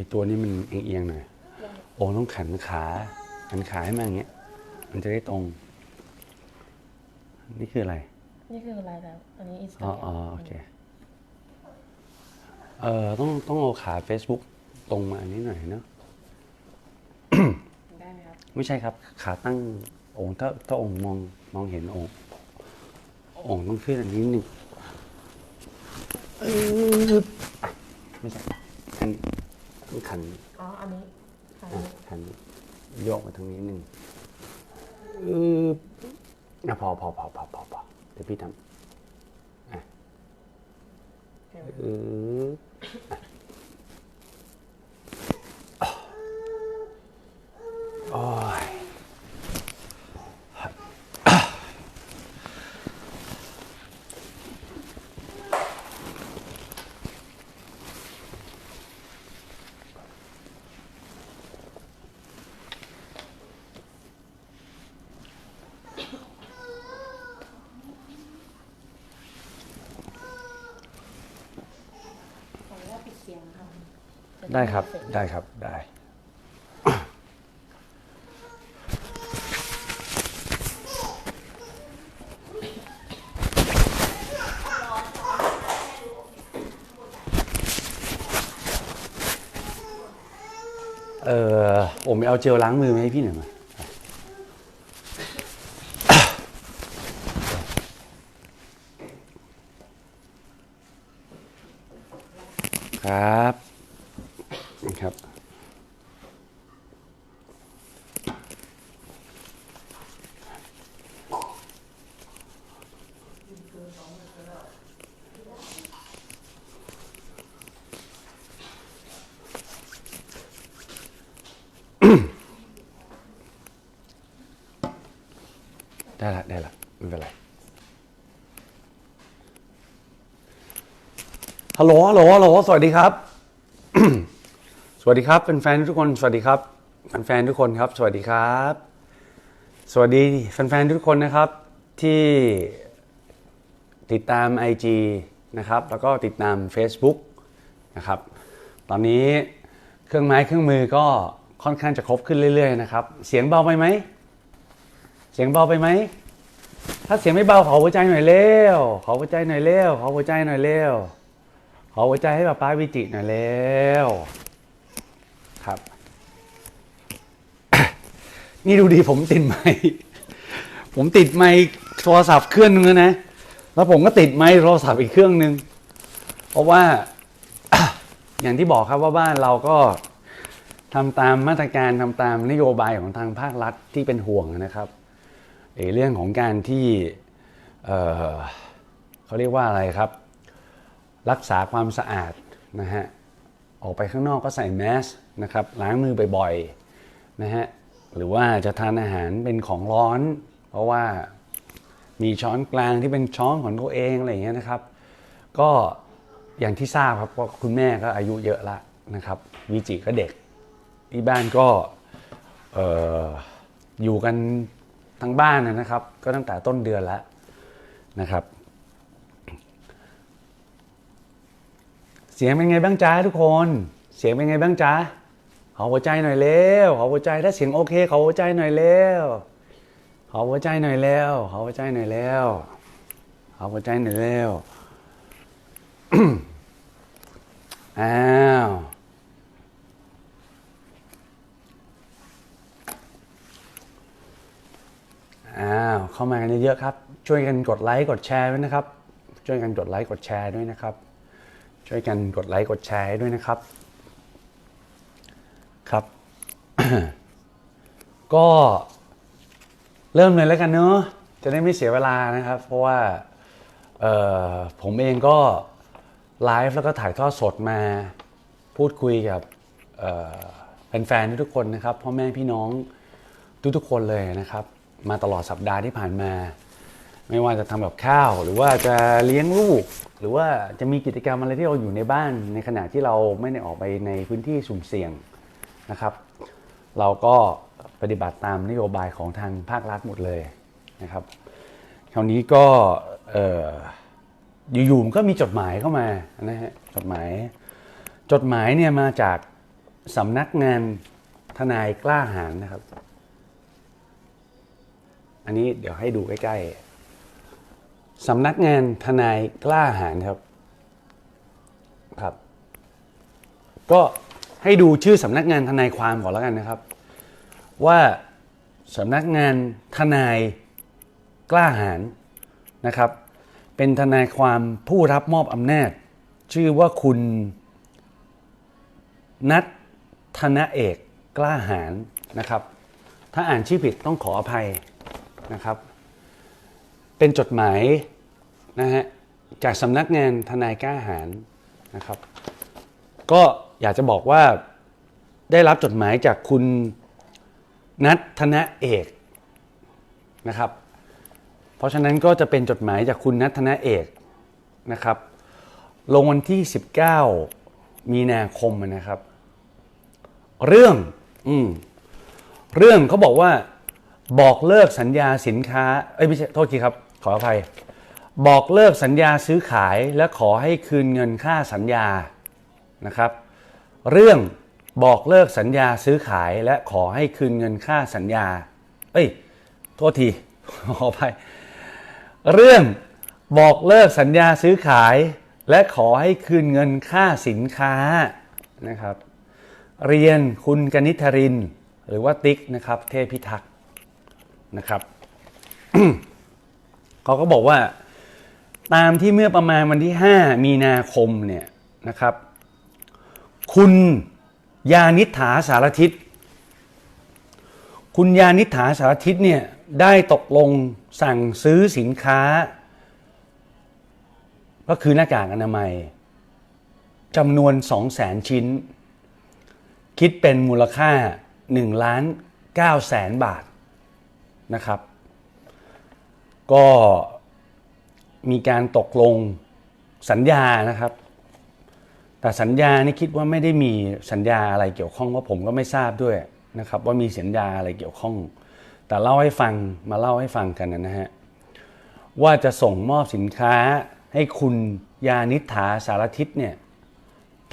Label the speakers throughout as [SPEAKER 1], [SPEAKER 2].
[SPEAKER 1] ไอตัวนี้มันเอียงๆหน่อย โอ้ต้องขันขาขันขาให้มาอย่างเงี้ย มันจะได้ตรง นี่คืออะไร
[SPEAKER 2] นี่คืออะไรแล้ว อันนี้อินสตา
[SPEAKER 1] อ๋อ
[SPEAKER 2] แกร
[SPEAKER 1] อ๋อ
[SPEAKER 2] ม
[SPEAKER 1] โอเคเอ่อต้องต้องเอาขา Facebook ตรงมาอันนี้หน่อยเนอะ
[SPEAKER 2] ได้ไหมครับ
[SPEAKER 1] ไม่ใช่ครับ ขาตั้งองค์ถ้าถ้าองค์มองมองเห็นองค์องค์ต้องขึ้นอันนี้หนึ่งอึ๊บไม่ใช่อันนี้ ต้องขัน
[SPEAKER 2] อ๋ออันนี้อัน
[SPEAKER 1] อะ
[SPEAKER 2] นี้
[SPEAKER 1] ขันโยกมาทางนี้หนึ่งอึ๊บอะพอพอพอพอพอพอเดี๋ยวพี่ทำอะอึ๊บอะโอ้ย
[SPEAKER 2] ขออนุญาตปิดเสียงครับจะ
[SPEAKER 1] ได้ครับ ได้ครับ ได้ เออผมไปเอาเจลล้างมือมาให้พี่หน่อยมาครับครับ ได้ละได้ละไม่เป็นไร ฮัลโหลฮัลโหลฮัลโหลสวัสดีครับ สวัสดีครับแฟนๆทุกคน สวัสดีครับแฟนๆทุกคนครับ สวัสดีครับ สวัสดีแฟนๆทุกคนนะครับที่ติดตาม IG นะครับ แล้วก็ติดตาม Facebook นะครับ ตอนนี้เครื่องไม้เครื่องมือก็ค่อนข้างจะครบขึ้นเรื่อยๆนะครับ เสียงเบาไปไหม เสียงเบาไปไหม ถ้าเสียงไม่เบาขอหัวใจหน่อยเร็ว ขอหัวใจหน่อยเร็ว ขอหัวใจหน่อยเร็ว ขอหัวใจให้ป้าป้าวิจิหน่อยเร็วครับ นี่ดูดีผมติดไมค์ผมติดไมค์โทรศัพท์เครื่องนึงแล้วนะ แล้วผมก็ติดไมค์โทรศัพท์อีกเครื่องนึง เพราะว่า อย่างที่บอกครับว่าบ้านเราก็ทำตามมาตรการทำตามนโยบายของทางภาครัฐที่เป็นห่วงนะครับเอ่อเรื่องของการที่เเขาเรียกว่าอะไรครับ รักษาความสะอาดนะฮะออกไปข้างนอกก็ใส่แมสนะครับล้างมือบ่อยๆนะฮะหรือว่าจะทานอาหารเป็นของร้อน เพราะว่ามีช้อนกลางที่เป็นช้อนของตัวเองอะไรอย่างเงี้ยนะครับ ก็อย่างที่ทราบครับว่าคุณแม่ก็อายุเยอะละนะครับวิจิก็เด็กที่บ้านก็อออยู่กันทั้งบ้านนะครับ ก็ตั้งแต่ต้นเดือนแล้วนะครับ สียงเป็นไงบ้างจ้าทุกคน เสียงเป็นไงบ้างจ้าขอหัวใจหน่อยเร็วขอหัวใจถ้าเสียงโอเคขอหัวใจหน่อยเร็วขอหัวใจหน่อยเร็วขอหัวใจหน่อยเร็วขอหัวใจหน่อยเร็วอ้าวอ้าวเข้ามากันเยอะๆครับ ช่วยกันกดไลค์กดแชร์ด้วยนะครับ ช่วยกันกดไลค์กดแชร์ด้วยนะครับ ช่วยกันกดไลค์กดแชร์ด้วยนะครับ ครับ ก็เริ่มเลยแล้วกันเนอะจะได้ไม่เสียเวลานะครับ เพราะว่าผมเองก็ไลฟ์แล้วก็ถ่ายทอดสดมาพูดคุยกับแฟนๆทุกๆคนนะครับพ่อแม่พี่น้องทุกๆคนเลยนะครับ มาตลอดสัปดาห์ที่ผ่านมา ไม่ว่าจะทำกับข้าว หรือว่าจะเลี้ยงลูก หรือว่าจะมีกิจกรรมอะไรที่เราอยู่ในบ้าน ในขณะที่เราไม่ได้ออกไปในพื้นที่สุ่มเสี่ยงนะครับ เราก็ปฏิบัติตามนโยบายของทางภาครัฐหมดเลยนะครับ คราวนี้ก็เอ่ออยู่ๆมันก็มีจดหมายเข้ามานะฮะจดหมาย จดหมายเนี่ยมาจากสำนักงานทนายกล้าหาญนะครับ อันนี้เดี๋ยวให้ดูใกล้ๆ สำนักงานทนายกล้าหาญครับครับ ก็ให้ดูชื่อสำนักงานทนายความก่อนแล้วกันนะครับ ว่าสำนักงานทนายกล้าหาญนะครับ เป็นทนายความผู้รับมอบอำนาจ ชื่อว่าคุณนัทธนเอกกล้าหาญนะครับ ถ้าอ่านชื่อผิดต้องขออภัยนะครับ เป็นจดหมายนะฮะจากสำนักงานทนายกล้าหาญนะครับ ก็อยากจะบอกว่าได้รับจดหมายจากคุณนัทธนเอกนะครับ เพราะฉะนั้นก็จะเป็นจดหมายจากคุณนัทธนเอกนะครับ ลงวันที่ 19 มีนาคมนะครับ เรื่องอืมเรื่องเขาบอกว่าบอกเลิกสัญญาสินค้า เอ้ยไม่ใช่ โทษทีครับ ขออภัย บอกเลิกสัญญาซื้อขายและขอให้คืนเงินค่าสัญญานะครับ เรื่องบอกเลิกสัญญาซื้อขายและขอให้คืนเงินค่าสัญญา เอ้ย โทษที ขออภัย เรื่องบอกเลิกสัญญาซื้อขาย และขอให้คืนเงินค่าสินค้านะครับ เรียนคุณกนิษฐริน หรือว่าติ๊กนะครับ เทพิทักษ์นะครับ เขาก็บอกว่า ตามที่เมื่อประมาณวันที่ 5 มีนาคมเนี่ยนะครับ คุณยานิษฐาสารทิศคุณยานิษฐาสารทิศเนี่ยได้ตกลงสั่งซื้อสินค้า ก็คือหน้ากากอนามัยจำนวน 2 0 0แสนชิ้น คิดเป็นมูลค่า1ล้าน9แสนบาทนะครับ ก็มีการตกลงสัญญานะครับ แต่สัญญานี่คิดว่าไม่ได้มีสัญญาอะไรเกี่ยวข้องเพราะผมก็ไม่ทราบด้วยนะครับ ว่ามีสัญญาอะไรเกี่ยวข้อง แต่เล่าให้ฟังมาเล่าให้ฟังกันนะฮะว่าจะส่งมอบสินค้าให้คุณยานิษฐาสารทิศเนี่ย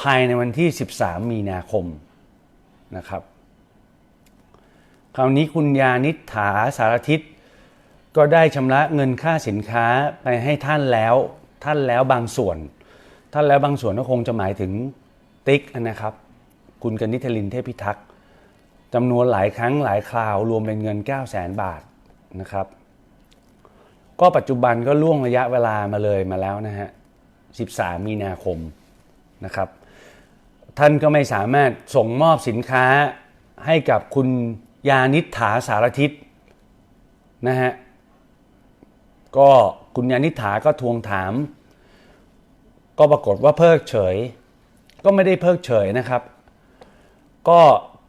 [SPEAKER 1] ภายในวันที่ 13 มีนาคมนะครับ คราวนี้คุณยานิษฐาสารทิศ ก็ได้ชำระเงินค่าสินค้าไปให้ท่านแล้ว ท่านแล้วบางส่วน ท่านแล้วบางส่วนก็คงจะหมายถึงติ๊กนะครับ คุณกนิษฐลินเทพิทักษ์จำนวนหลายครั้งหลายคราวรวมเป็นเงิน 9 0 0 0 0 0บาทนะครับ ก็ปัจจุบันก็ล่วงระยะเวลามาเลยมาแล้วนะฮะ 13 มีนาคมนะครับ ท่านก็ไม่สามารถส่งมอบสินค้าให้กับคุณยานิษฐาสารทิศนะฮะ ก็คุณยานิฐาก็ทวงถาม ก็ปรากฏว่าเพิกเฉย ก็ไม่ได้เพิกเฉยนะครับ ก็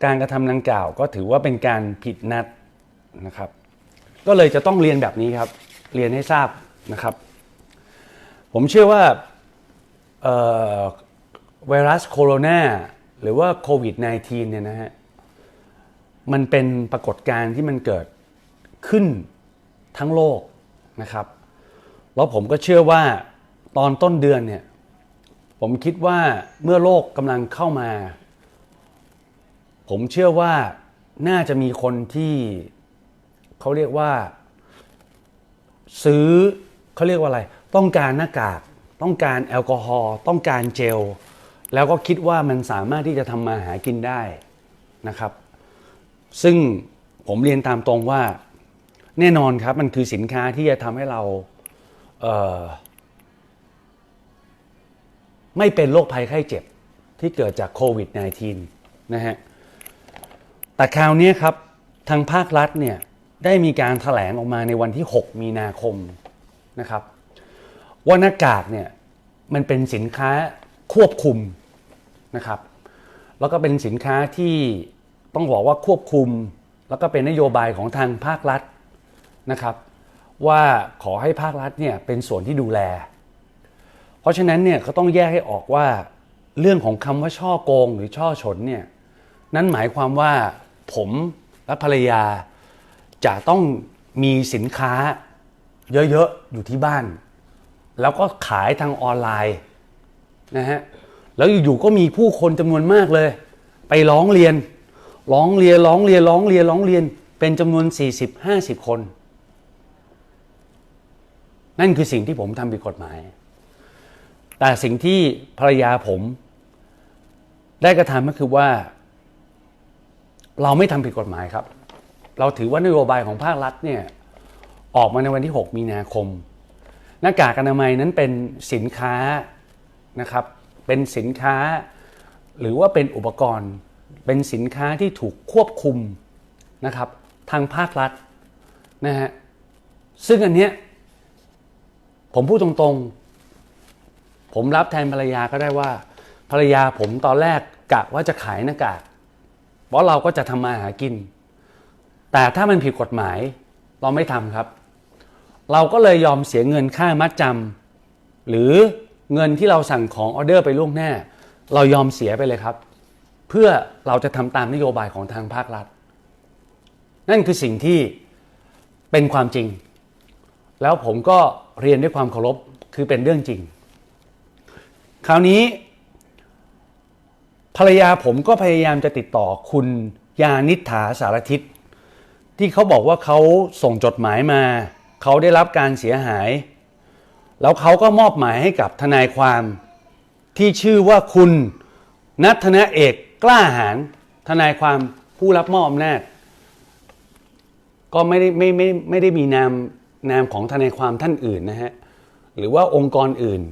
[SPEAKER 1] การกระทำดังกล่าวก็ถือว่าเป็นการผิดนัดนะครับ ก็เลยจะต้องเรียนแบบนี้ครับ เรียนให้ทราบนะครับ ผมเชื่อว่าเอ่อไวรัสโคโรนาหรือว่าโควิด -19 เนี่ยนะฮะมันเป็นปรากฏการณ์ที่มันเกิดขึ้นทั้งโลก นะครับ แล้วผมก็เชื่อว่าตอนต้นเดือนเนี่ยผมคิดว่าเมื่อโลกกำลังเข้ามา ผมเชื่อว่าน่าจะมีคนที่เขาเรียกว่า ซื้อเขาเรียกว่าอะไร ต้องการหน้ากาก ต้องการแอลกอฮอล์ต้องการเจล แล้วก็คิดว่ามันสามารถที่จะทำมาหากินได้นะครับ ซึ่งผมเรียนตามตรงว่า แน่นอนครับมันคือสินค้าที่จะทำให้เราเไม่เป็นโรคภัยไข้เจ็บที่เกิดจากโควิด -19 นะฮะ แต่คราวนี้ครับ ทางภาครัฐเนี่ยได้มีการถแถลงออกมาในวันที่ 6 มีนาคมนะครับว่าหน้ากากเนี่ยมันเป็นสินค้าควบคุมนะครับ แล้วก็เป็นสินค้าที่ต้องบอกว่าควบคุม แล้วก็เป็นนโยบายของทางภาครัฐ นะครับ ว่าขอให้ภาครัฐเนี่ยเป็นส่วนที่ดูแล เพราะฉะนั้นเนี่ยก็ต้องแยกให้ออกว่า เรื่องของคำว่าช่อโกงหรือช่อฉนเนี่ยนั่นหมายความว่าผมและภรรยาจะต้องมีสินค้าเยอะๆ อยู่ที่บ้าน แล้วก็ขายทางออนไลน์นะฮะแล้วอยู่ๆก็มีผู้คนจำนวนมากเลย ไปร้องเรียน ร้องเรียนร้องเรียนร้องเรียนร้องเรียน เป็นจำนวน 40-50 คน นั่นคือสิ่งที่ผมทำผิดกฎหมาย แต่สิ่งที่ภรรยาผม ได้กระทำก็คือว่า เราไม่ทำผิดกฎหมายครับ เราถือว่านโยบายของภาครัฐเนี่ยออกมาในวันที่ 6 มีนาคม หน้ากากอนามัยนั้นเป็นสินค้านะครับ เป็นสินค้า หรือว่าเป็นอุปกรณ์ เป็นสินค้าที่ถูกควบคุมนะครับ ทางภาครัฐนะฮะซึ่งอันเนี้ย ผมพูดตรงๆ ผมรับแทนภรรยาก็ได้ว่า ภรรยาผมตอนแรกกะว่าจะขายหน้ากากเพราะเราก็จะทำมาหากิน แต่ถ้ามันผิดกฎหมาย เราไม่ทำครับ เราก็เลยยอมเสียเงินค่ามัดจำหรือเงินที่เราสั่งของออเดอร์ไปล่วงหน้า เรายอมเสียไปเลยครับ เพื่อเราจะทำตามนโยบายของทางภาครัฐ นั่นคือสิ่งที่เป็นความจริง แล้วผมก็ เรียนด้วยความเคารพคือเป็นเรื่องจริง คราวนี้ ภรรยาผมก็พยายามจะติดต่อคุณยานิษฐาสารทิศที่เขาบอกว่าเขาส่งจดหมายมา เขาได้รับการเสียหาย แล้วเขาก็มอบหมายให้กับทนายความที่ชื่อว่าคุณนัทนะเอกกล้าหาญทนายความผู้รับมอบอำนาจ ก็ไม่ได้ไม่ไม่ไม่ได้มีนาม นามของทนายความท่านอื่นนะฮะหรือว่าองค์กรอื่น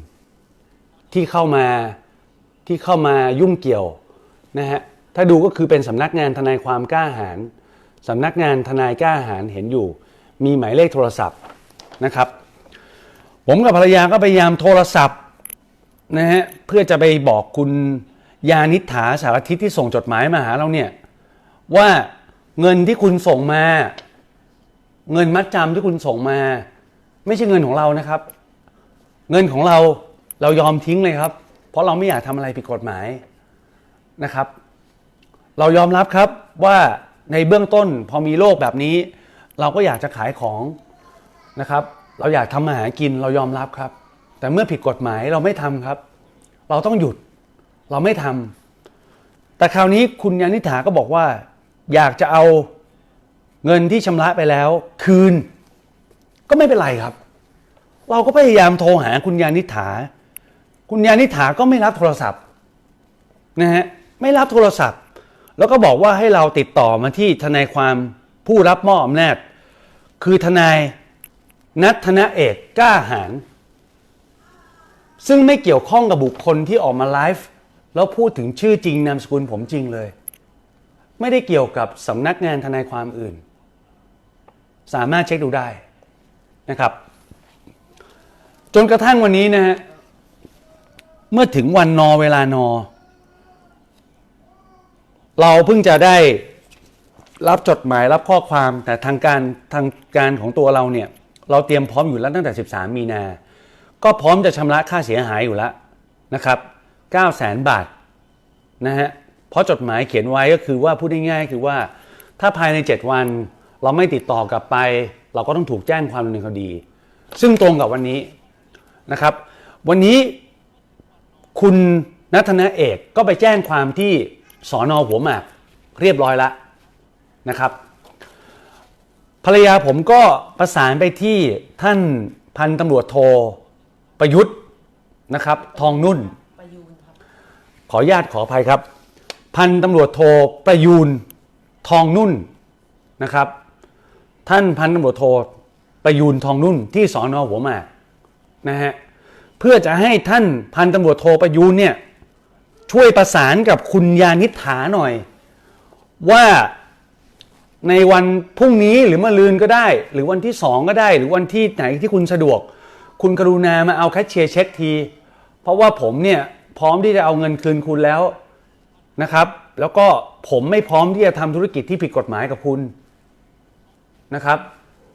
[SPEAKER 1] ที่เข้ามาที่เข้ามายุ่งเกี่ยวนะฮะถ้าดูก็คือเป็นสำนักงานทนายความกล้าหาญสำนักงานทนายกล้าหาญเห็นอยู่ มีหมายเลขโทรศัพท์นะครับ ผมกับภรรยาก็พยายามโทรศัพท์นะฮะเพื่อจะไปบอกคุณยานิษฐาสารทิศที่ส่งจดหมายมาหาเราเนี่ยว่าเงินที่คุณส่งมา เงินมัดจำที่คุณส่งมา ไม่ใช่เงินของเรานะครับ เงินของเราเรายอมทิ้งเลยครับ เพราะเราไม่อยากทำอะไรผิดกฎหมายนะครับ เรายอมรับครับว่าในเบื้องต้นพอมีโรคแบบนี้ เราก็อยากจะขายของนะครับ เราอยากทำมาหารกินเรายอมรับครับ แต่เมื่อผิดกฎหมายเราไม่ทำครับ เราต้องหยุดเราไม่ทำแต่คราวนี้คุณยานิษฐาก็บอกว่า อยากจะเอา เงินที่ชำระไปแล้ว คืน ก็ไม่เป็นไรครับ เราก็พยายามโทรหาคุณยานิษฐาคุณยานิษฐาก็ไม่รับโทรศัพท์นะฮะไม่รับโทรศัพท์ แล้วก็บอกว่าให้เราติดต่อมาที่ทนายความผู้รับมอบอำนาจคือทนายนัทนเอกกล้าหาญซึ่งไม่เกี่ยวข้องกับบุคคลที่ออกมาไลฟ์แล้วพูดถึงชื่อจริงนามสกุลผมจริงเลย ไม่ได้เกี่ยวกับสำนักงานทนายความอื่น สามารถเช็คดูได้นะครับ จนกระทั่งวันนี้นะฮะเมื่อถึงวันนอเวลานอ เราเพิ่งจะได้รับจดหมายรับข้อความแต่ทางการทางการของตัวเราเนี่ย เราเตรียมพร้อมอยู่แล้วตั้งแต่ 13 มีนา ก็พร้อมจะชำระค่าเสียหายอยู่แล้วนะครับ9 0 0 0 0 0บาทนะฮะเพราะจดหมายเขียนไว้ก็คือว่าพูดง่ายๆคือว่าถ้าภายใน 7 วัน เราไม่ติดต่อกลับไป เราก็ต้องถูกแจ้งความดำเนินคดี ซึ่งตรงกับวันนี้นะครับ วันนี้คุณนัทนาเอกก็ไปแจ้งความที่สอนอหัวหมากเรียบร้อยแล้วนะครับ ภรรยาผมก็ประสานไปที่ท่านพันตำรวจโทประยุทธ์นะครับ ทองนุ่น ขออนุญาตขออภัยครับ พันตำรวจโทประยูนทองนุ่นนะครับ ท่านพันตำรวจโทประยูนทองนุ่นที่สอนอหัวหมากนะฮะเพื่อจะให้ท่านพันตำรวจโทประยูนเนี่ยช่วยประสานกับคุณยานิษฐาหน่อย ว่าในวันพรุ่งนี้หรือมะรืนก็ได้ หรือวันที่สองก็ได้ หรือวันที่ไหนที่คุณสะดวก คุณกรุณามาเอาแคชเชียร์เช็คที เพราะว่าผมเนี่ยพร้อมที่จะเอาเงินคืนคุณแล้วนะครับ แล้วก็ผมไม่พร้อมที่จะทำธุรกิจที่ผิดกฎหมายกับคุณ นะครับ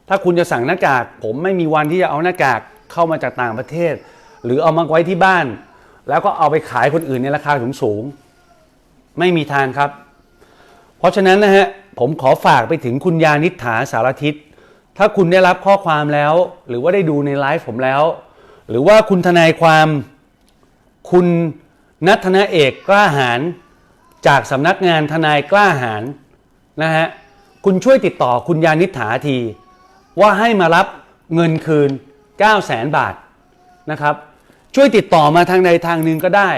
[SPEAKER 1] ถ้าคุณจะสั่งหน้ากาก ผมไม่มีวันที่จะเอาหน้ากากเข้ามาจากต่างประเทศ หรือเอามาไว้ที่บ้าน แล้วก็เอาไปขายคนอื่นในราคาสูงสูงไม่มีทางครับ เพราะฉะนั้นนะฮะผมขอฝากไปถึงคุณยานิษฐาสารทิศถ้าคุณได้รับข้อความแล้ว หรือว่าได้ดูในไลฟ์ผมแล้ว หรือว่าคุณทนายความคุณนัทนาเอกกล้าหาญจากสำนักงานทนายกล้าหาญนะฮะ คุณช่วยติดต่อคุณยานิษฐาที ว่าให้มารับเงินคืน 9 0 0 0 0 0บาทนะครับ ช่วยติดต่อมาทางใดทางหนึ่งก็ได้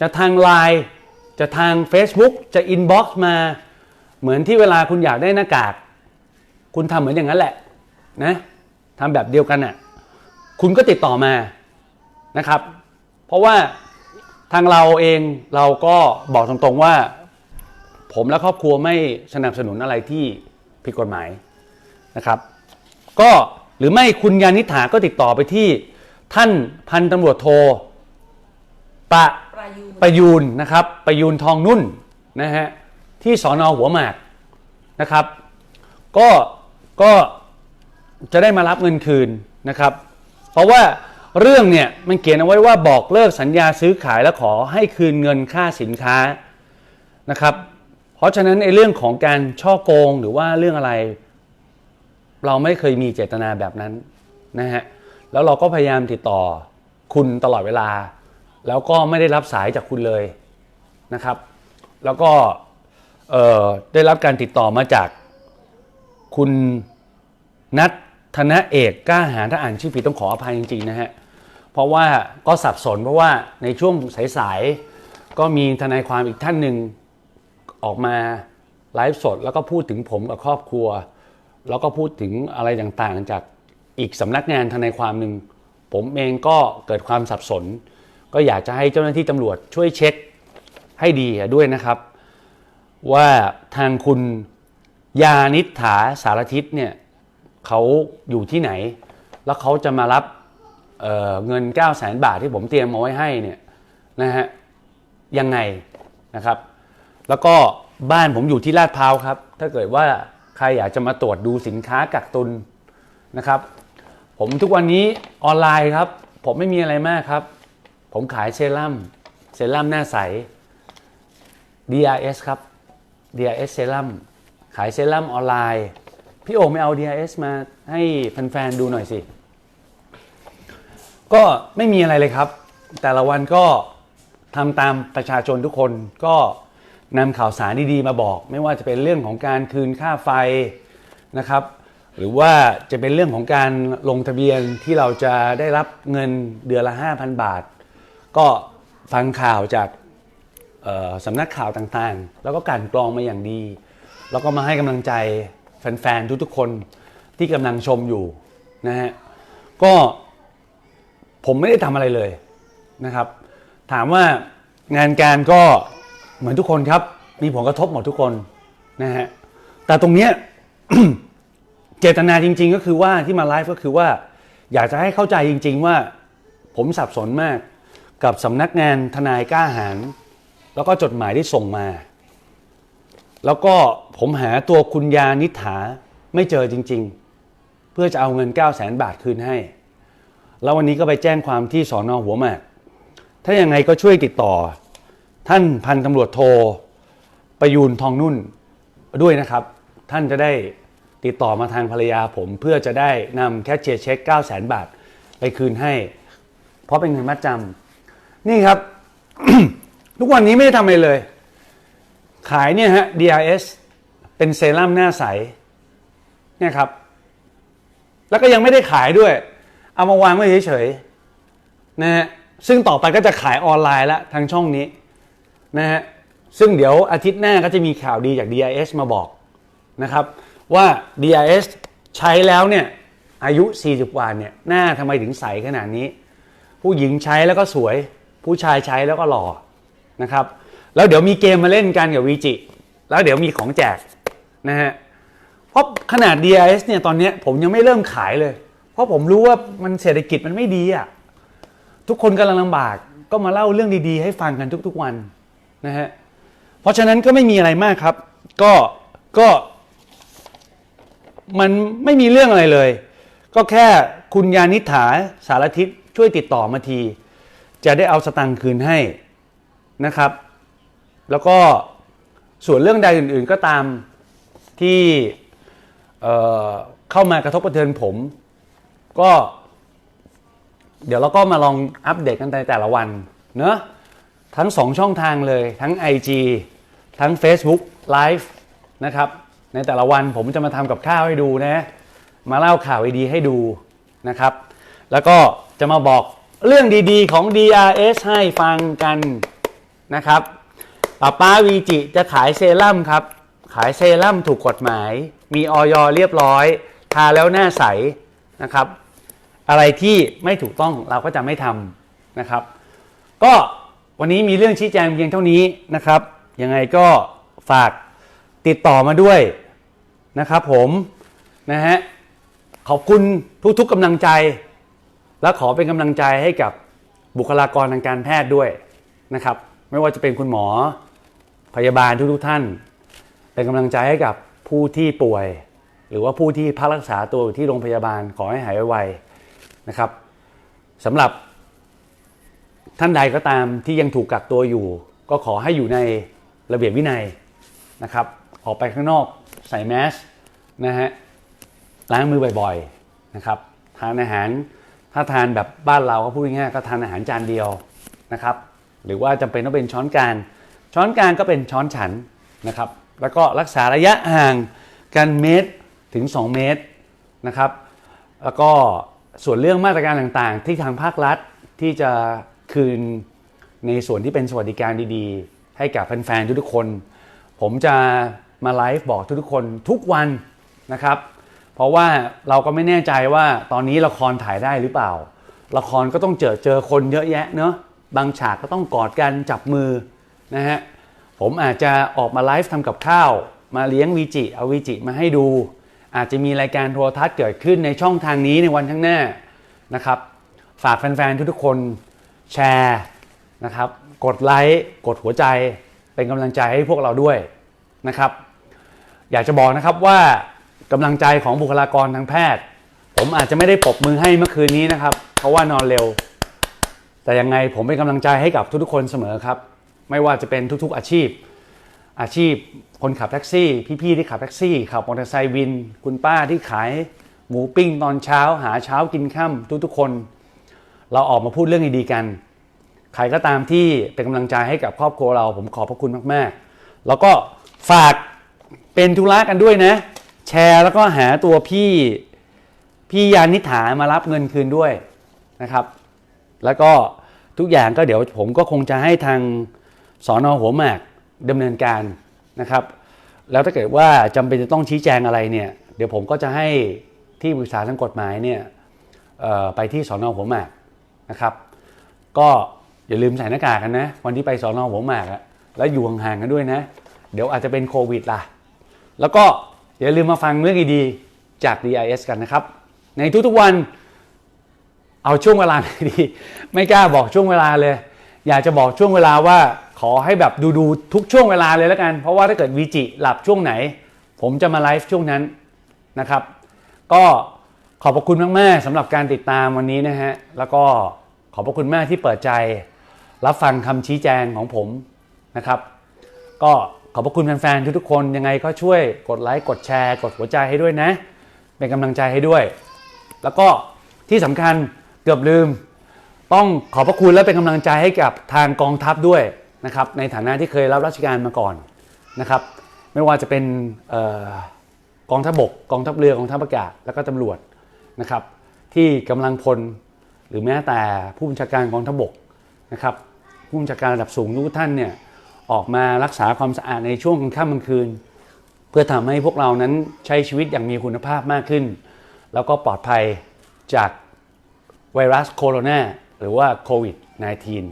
[SPEAKER 1] จะทางไลน์จะทาง Facebook จะอินบ็อกซ์มาเหมือนที่เวลาคุณอยากได้หน้ากาก คุณทำเหมือนอย่างนั้นแหละนะทำแบบเดียวกันน่ะคุณก็ติดต่อมานะครับ เพราะว่าทางเราเองเราก็บอกตรงๆว่า ผมและครอบครัวไม่สนับสนุนอะไรที่ผิดกฎหมายนะครับ ก็หรือไม่คุณยานิฐาก็ติดต่อไปที่ท่านพันตำรวจโทประ
[SPEAKER 2] ประยูน
[SPEAKER 1] นะครับประยูนทองนุ่นนะฮะที่สอนอหัวหมากนะครับ ก็ก็จะได้มารับเงินคืนนะครับ เพราะว่าเรื่องเนี่ยมันเขียนเอาไว้ว่าบอกเลิกสัญญาซื้อขายและขอให้คืนเงินค่าสินค้านะครับ ราะฉะนั้นในเรื่องของการช่อโกงหรือว่าเรื่องอะไร เราไม่เคยมีเจตนาแบบนั้นนะฮะแล้วเราก็พยายามติดต่อคุณตลอดเวลา แล้วก็ไม่ได้รับสายจากคุณเลยนะครับ แล้วก็ได้รับการติดต่อมาจากคุณนัทธนเอกกล้าหาถ้าอ่านชื่อผิดต้องขออภัยจริงๆนะฮะเพราะว่าก็สับสนเพราะว่าในช่วงสายๆก็มีทนายความอีกท่านหนึ่ง ออกมาไลฟ์สด แล้วก็พูดถึงผมกับครอบครัว แล้วก็พูดถึงอะไรต่างๆ จากอีกสำนักงานทนายความหนึ่งผมเองก็เกิดความสับสน ก็อยากจะให้เจ้าหน้าที่ตำรวจช่วยเช็คให้ดีด้วยนะครับ ว่าทางคุณยานิษฐาสารทิศเนี่ยเขาอยู่ที่ไหน แล้วเขาจะมารับเเงิน 9 0 0 0 0 0บาทที่ผมเตรียมมาไว้ให้เนี่ยนะฮะยังไงนะครับ แล้วก็ บ้านผมอยู่ที่ลาดพร้าวครับ ถ้าเกิดว่าใครอยากจะมาตรวจดูสินค้ากักตุนนะครับ ผมทุกวันนี้ออนไลน์ครับ ผมไม่มีอะไรมากครับ ผมขายเซรั่มเซรั่มหน้าใส DRS ครับ DRS เซรั่มขายเซรั่มออนไลน์ พี่โอ่งไม่เอา DRS มาให้แฟนๆดูหน่อยสิ ก็ไม่มีอะไรเลยครับ แต่ละวันก็ทำตามประชาชนทุกคนก็ นำข่าวสารดีๆมาบอก ไม่ว่าจะเป็นเรื่องของการคืนค่าไฟนะครับ หรือว่าจะเป็นเรื่องของการลงทะเบียนที่เราจะได้รับเงินเดือนละ 5,000 บาท ก็ฟังข่าวจากสำนักข่าวต่างๆ แล้วก็กลันกรองมาอย่างดี แล้วก็มาให้กำลังใจแฟนๆ ทุกๆ คนที่กำลังชมอยู่นะฮะก็ผมไม่ได้ทำอะไรเลยนะครับ ถามว่างานการก็ เหมือนทุกคนครับ มีผลกระทบหมดทุกคนนะฮะแต่ตรงเนี้ยเจตนาจริง ๆ ก็คือว่าที่มาไลฟ์ก็คือว่า อยากจะให้เข้าใจจริง ๆ ว่าผมสับสนมากกับสำนักงานทนายกล้าหาญแล้วก็จดหมายที่ส่งมา แล้วก็ผมหาตัวคุณยานิษฐาไม่เจอจริง ๆ เพื่อจะเอาเงิน 9 0 0 0 0 0บาทคืนให้ แล้ววันนี้ก็ไปแจ้งความที่สอนอหัวหมาก ถ้ายังไงก็ช่วยติดต่อ ท่านพันตำรวจโทประยูนทองนุ่นด้วยนะครับ ท่านจะได้ติดต่อมาทางภรรยาผม เพื่อจะได้นำแคชเชียร์เช็ค 9 0 0 0 0 0 บาท ไปคืนให้ เพราะเป็นเงินมัดจำนี่ครับ ทุกวันนี้ไม่ได้ทำอะไรเลย ขายเนี่ยฮะ DRS เป็นเซรั่มหน้าใสเนี่ยครับ แล้วก็ยังไม่ได้ขายด้วย เอามาวางไว้เฉยๆนะฮะซึ่งต่อไปก็จะขายออนไลน์ละทางช่องนี้ นะฮะซึ่งเดี๋ยวอาทิตย์หน้าก็จะมีข่าวดีจาก DIS มาบอกนะครับ ว่า DIS ใช้แล้วเนี่ยอายุ 40ว่าเนี่ยหน้าทำไมถึงใสขนาดนี้ ผู้หญิงใช้แล้วก็สวย ผู้ชายใช้แล้วก็หล่อนะครับ แล้วเดี๋ยวมีเกมมาเล่นกันกับวีจิแล้วเดี๋ยวมีของแจกนะฮะเพราะขนาด DIS เนี่ยตอนนี้ผมยังไม่เริ่มขายเลย เพราะผมรู้ว่ามันเศรษฐกิจมันไม่ดีอะทุกคนกำลังลำบากก็มาเล่าเรื่องดีๆ ให้ฟังกันทุกๆวัน นะฮะเพราะฉะนั้นก็ไม่มีอะไรมากครับ ก็ก็มันไม่มีเรื่องอะไรเลย ก็แค่คุณยานิษฐาสารทิศช่วยติดต่อมาที จะได้เอาสตังค์คืนให้นะครับ แล้วก็ส่วนเรื่องใดอื่น ๆก็ตามที่เอ่อเข้ามากระทบกระเทือนผม ก็ เดี๋ยวเราก็มาลองอัปเดตกันในแต่ละวันเนอะ ทั้งสองช่องทางเลยทั้ง IG ทั้ง Facebook Live นะครับในแต่ละวันผมจะมาทำกับข้าวให้ดูนะมาเล่าข่าวดีๆให้ดูนะครับ แล้วก็จะมาบอกเรื่องดีๆของ DRS ให้ฟังกันนะครับป้าป้าวีจิจะขายเซรั่มครับ ขายเซรั่มถูกกฎหมาย มีออยเรียบร้อย ทาแล้วหน้าใสนะครับ อะไรที่ไม่ถูกต้องเราก็จะไม่ทำนะครับ ก็ วันนี้มีเรื่องชี้แจงเพียงเท่านี้นะครับ ยังไงก็ฝากติดต่อมาด้วยนะครับผมนะฮะขอบคุณทุกๆกำลังใจ และขอเป็นกำลังใจให้กับบุคลากรทางการแพทย์ด้วยนะครับ ไม่ว่าจะเป็นคุณหมอพยาบาลทุกๆท่าน เป็นกำลังใจให้กับผู้ที่ป่วย หรือว่าผู้ที่พักรักษาตัวอยู่ที่โรงพยาบาลขอให้หายไวๆนะครับสำหรับ ท่านใดก็ตามที่ยังถูกกักตัวอยู่ ก็ขอให้อยู่ในระเบียบวินัยนะครับออกไปข้างนอกใส่แมสนะฮะล้างมือบ่อยๆนะครับทานอาหารถ้าทานแบบบ้านเราก็พูดง่ายๆก็ทานอาหารจานเดียวนะครับหรือว่าจำเป็นต้องเป็นช้อนกลางช้อนกลางก็เป็นช้อนฉันนะครับแล้วก็รักษาระยะห่างกันเมตรถึง 2 เมตรนะครับแล้วก็ส่วนเรื่องมาตรการต่างๆ ที่ทางภาครัฐที่จะ คืนในส่วนที่เป็นสวัสดิการดีๆ ให้กับแฟนๆทุกๆคน ผมจะมาไลฟ์บอกทุกๆคนทุกวันนะครับ เพราะว่าเราก็ไม่แน่ใจว่าตอนนี้ละครถ่ายได้หรือเปล่า ละครก็ต้องเจอเจอคนเยอะแยะเนอะบางฉากก็ต้องกอดกันจับมือนะฮะผมอาจจะออกมาไลฟ์ทำกับข้าว มาเลี้ยงวีจิเอาวีจิมาให้ดู อาจจะมีรายการโทรทัศน์เกิดขึ้นในช่องทางนี้ในวันข้างหน้านะครับ ฝากแฟนๆทุกๆคน แชร์นะครับ กดไลค์กดหัวใจเป็นกำลังใจให้พวกเราด้วยนะครับ อยากจะบอกนะครับว่ากำลังใจของบุคลากรทางแพทย์ ผมอาจจะไม่ได้ปรบมือให้เมื่อคืนนี้นะครับ เพราะว่านอนเร็ว แต่ยังไงผมเป็นกำลังใจให้กับทุกๆคนเสมอครับ ไม่ว่าจะเป็นทุกๆอาชีพ อาชีพคนขับแท็กซี่ พี่ๆที่ขับแท็กซี่ขับมอเตอร์ไซค์วิน คุณป้าที่ขายหมูปิ้งตอนเช้า หาเช้ากินค่ำทุกๆคน เราออกมาพูดเรื่องดีๆกัน ใครก็ตามที่เป็นกำลังใจให้กับครอบครัวเราผมขอบพระคุณมากๆ แล้วก็ฝากเป็นธุระกันด้วยนะ แชร์แล้วก็หาตัวพี่พี่ยานิถามารับเงินคืนด้วยนะครับ แล้วก็ทุกอย่างก็เดี๋ยวผมก็คงจะให้ทางสอนอหัวหมากดำเนินการนะครับ แล้วถ้าเกิดว่าจำเป็นจะต้องชี้แจงอะไรเนี่ยเดี๋ยวผมก็จะให้ที่ปรึกษาทางกฎหมายเนี่ยไปที่สอนอหัวหมาก นะครับ ก็อย่าลืมใส่หน้ากากกันนะ วันที่ไปสอนอหัวหมากอะแล้วอยู่ห่างๆกันด้วยนะ เดี๋ยวอาจจะเป็นโควิดล่ะ แล้วก็อย่าลืมมาฟังเรื่องดีๆจาก DIS กันนะครับ ในทุกๆวันเอาช่วงเวลาไหนดี ไม่กล้าบอกช่วงเวลาเลย อยากจะบอกช่วงเวลาว่าขอให้แบบดูดูๆทุกช่วงเวลาเลยแล้วกัน เพราะว่าถ้าเกิดวีจิหลับช่วงไหน ผมจะมาไลฟ์ช่วงนั้นนะครับ ก็ ขอบพระคุณมาก ๆสำหรับการติดตามวันนี้นะฮะ แล้วก็ขอบพระคุณมากที่เปิดใจ รับฟังคำชี้แจงของผมนะครับ ก็ขอบพระคุณแฟนๆทุกๆคนยังไงก็ช่วยกดไลค์กดแชร์ กดหัวใจให้ด้วยนะ เป็นกำลังใจให้ด้วย แล้วก็ที่สำคัญเกือบลืม ต้องขอบพระคุณและเป็นกำลังใจให้กับทางกองทัพด้วยนะครับในฐานะที่เคยรับราชการมาก่อนนะครับ ไม่ว่าจะเป็นออกองทัพบกกองทัพเรือกองทัพอากาศแล้วก็ตำรวจ นะครับที่กำลังพลหรือแม้แต่ผู้บัญชาการกองทัพบกนะครับผู้บัญชาการระดับสูงทุกท่านเนี่ยออกมารักษาความสะอาดในช่วงกลางค่ำกลางคืน เพื่อทำให้พวกเรานั้นใช้ชีวิตอย่างมีคุณภาพมากขึ้น แล้วก็ปลอดภัยจากไวรัสโคโรนาหรือว่าโควิด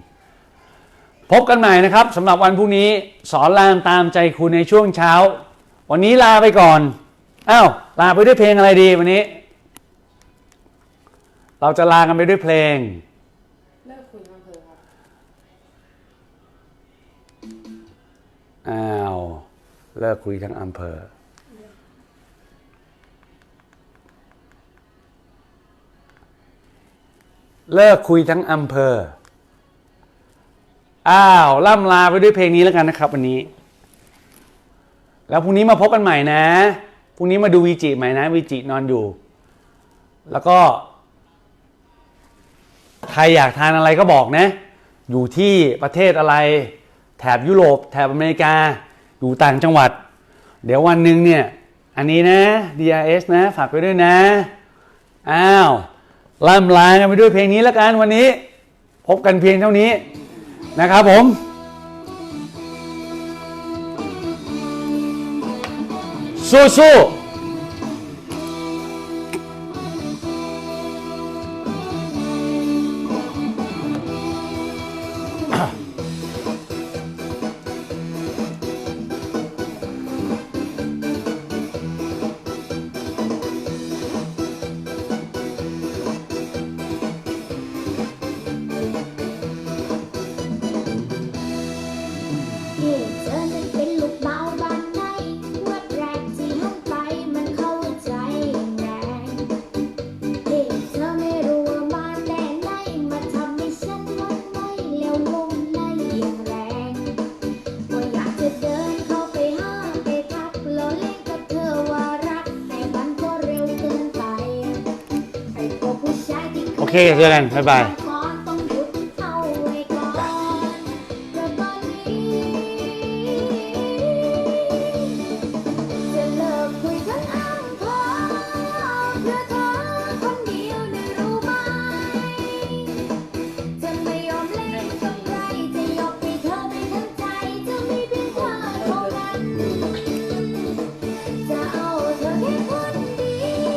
[SPEAKER 1] -19 พบกันใหม่นะครับสำหรับวันพรุ่งนี้สอนรามตามใจคุณในช่วงเช้า วันนี้ลาไปก่อน อ้าว ลาไปด้วยเพลงอะไรดีวันนี้ เราจะลากันไปด้วยเพลง
[SPEAKER 2] เลิกคุยอำเภอครับ
[SPEAKER 1] อ้าว เลิกคุยทั้งอำเภอ เลิกคุยทั้งอำเภอ อ้าว ล่ำลาไปด้วยเพลงนี้แล้วกันนะครับ วันนี้ แล้วพรุ่งนี้มาพบกันใหม่นะ พรุ่งนี้มาดูวีจิใหม่นะวีจินอนอยู่ แล้วก็ ใครอยากทานอะไรก็บอกนะ อยู่ที่ประเทศอะไร แถบยุโรป แถบอเมริกา อ
[SPEAKER 3] ยู่ต่างจังหวัด เดี๋ยววันหนึ่งเนี่ย อันนี้นะ DRS นะ ฝากไปด้วยนะ อ้าวล่ำลากันไปด้วยเพลงนี้แล้วกันวันนี้ พบกันเพียงเท่านี้นะครับผมสู้ๆ เคเจอกันบ๊ายบาย